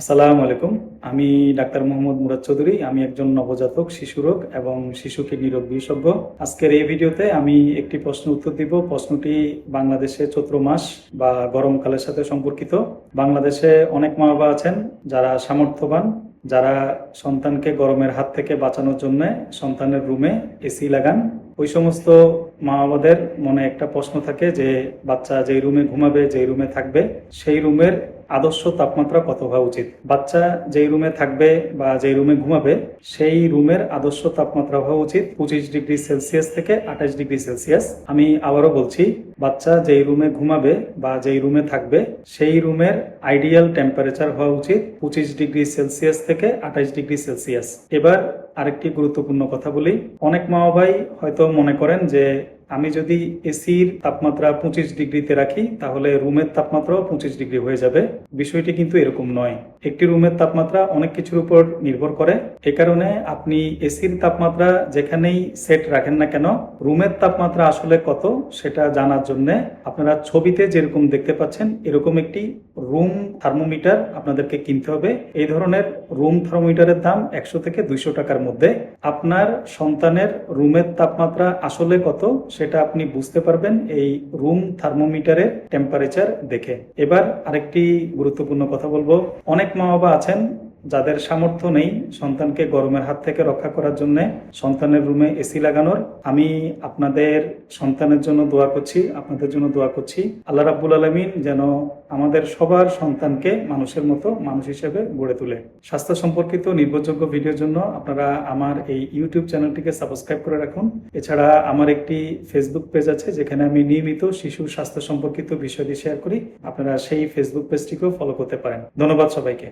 আসসালামু আলাইকুম। আমি ডাক্তার মোহাম্মদ মুরাদ চৌধুরী। আমি একজন নবজাতক, শিশু রোগ এবং শিশু কিডনি রোগ বিশেষজ্ঞ। আজকের এই ভিডিওতে আমি একটি প্রশ্ন উত্তর দিব। প্রশ্নটি বাংলাদেশে চৈত্র মাস বা গরমকালের সাথে সম্পর্কিত। বাংলাদেশে অনেক মা বাবা আছেন যারা সামর্থ্যবান, যারা সন্তানকে গরমের হাত থেকে বাঁচানোর জন্য সন্তানের রুমে এসি লাগান। ওই সমস্ত মা বাবাদের মনে একটা প্রশ্ন থাকে যে, বাচ্চা যেই রুমে ঘুমাবে, যেই রুমে থাকবে, সেই রুমের আদর্শ তাপমাত্রা কত হওয়া উচিত? বাচ্চা যেই রুমে থাকবে বা যেই রুমে ঘুমাবে, সেই রুমের আদর্শ তাপমাত্রা হওয়া উচিত পঁচিশ ডিগ্রি সেলসিয়াস থেকে আঠাশ ডিগ্রি সেলসিয়াস। আমি আবারও বলছি, বাচ্চা যেই রুমে ঘুমাবে বা যেই রুমে থাকবে, সেই রুমের আইডিয়াল টেম্পারেচার হওয়া উচিত পঁচিশ ডিগ্রি সেলসিয়াস থেকে আঠাশ ডিগ্রি সেলসিয়াস। এবার আরেকটি গুরুত্বপূর্ণ কথা বলি। অনেক মা বাবাই হয়তো মনে করেন যে, আমি যদি এসির তাপমাত্রা পঁচিশ ডিগ্রিতে রাখি, তাহলে রুমের তাপমাত্রাও পঁচিশ ডিগ্রি হয়ে যাবে। বিষয়টি কিন্তু এরকম নয়। একটি রুমের তাপমাত্রা অনেক কিছুর উপর নির্ভর করে। এ কারণে আপনি এসির তাপমাত্রা যেখানেই সেট রাখেন না কেন, রুমের তাপমাত্রা আসলে কত সেটা জানার জন্য আপনারা ছবিতে যেরকম দেখতে পাচ্ছেন, এরকম একটি রুম থার্মোমিটার আপনাদেরকে কিনতে হবে। এই ধরনের রুম থার্মোমিটারের দাম একশো থেকে দুইশো টাকার মধ্যে। আপনার সন্তানের রুমের তাপমাত্রা আসলে কত সেটা আপনি বুঝতে পারবেন এই রুম থার্মোমিটারের টেম্পারেচার দেখে। এবার আরেকটি গুরুত্বপূর্ণ কথা বলব। অনেক মা বাবা আছেন যাদের সামর্থ্য নেই সন্তানকে গরমের হাত থেকে রক্ষা করার জন্য সন্তানের রুমে এসি লাগানোর, আমি আপনাদের সন্তানের জন্য দোয়া করছি, আপনাদের জন্য দোয়া করছি। আল্লাহ রাব্বুল আলমিন যেন আমাদের সবার সন্তানকে মানুষের মতো মানুষ হিসেবে গড়ে তোলে। স্বাস্থ্য সম্পর্কিত নির্ভরযোগ্য ভিডিওর জন্য আপনারা আমার এই ইউটিউব চ্যানেলটিকে সাবস্ক্রাইব করে রাখুন। এছাড়া আমার একটি ফেসবুক পেজ আছে, যেখানে আমি নিয়মিত শিশুর স্বাস্থ্য সম্পর্কিত বিষয়টি শেয়ার করি। আপনারা সেই ফেসবুক পেজটিকেও ফলো করতে পারেন। ধন্যবাদ সবাইকে।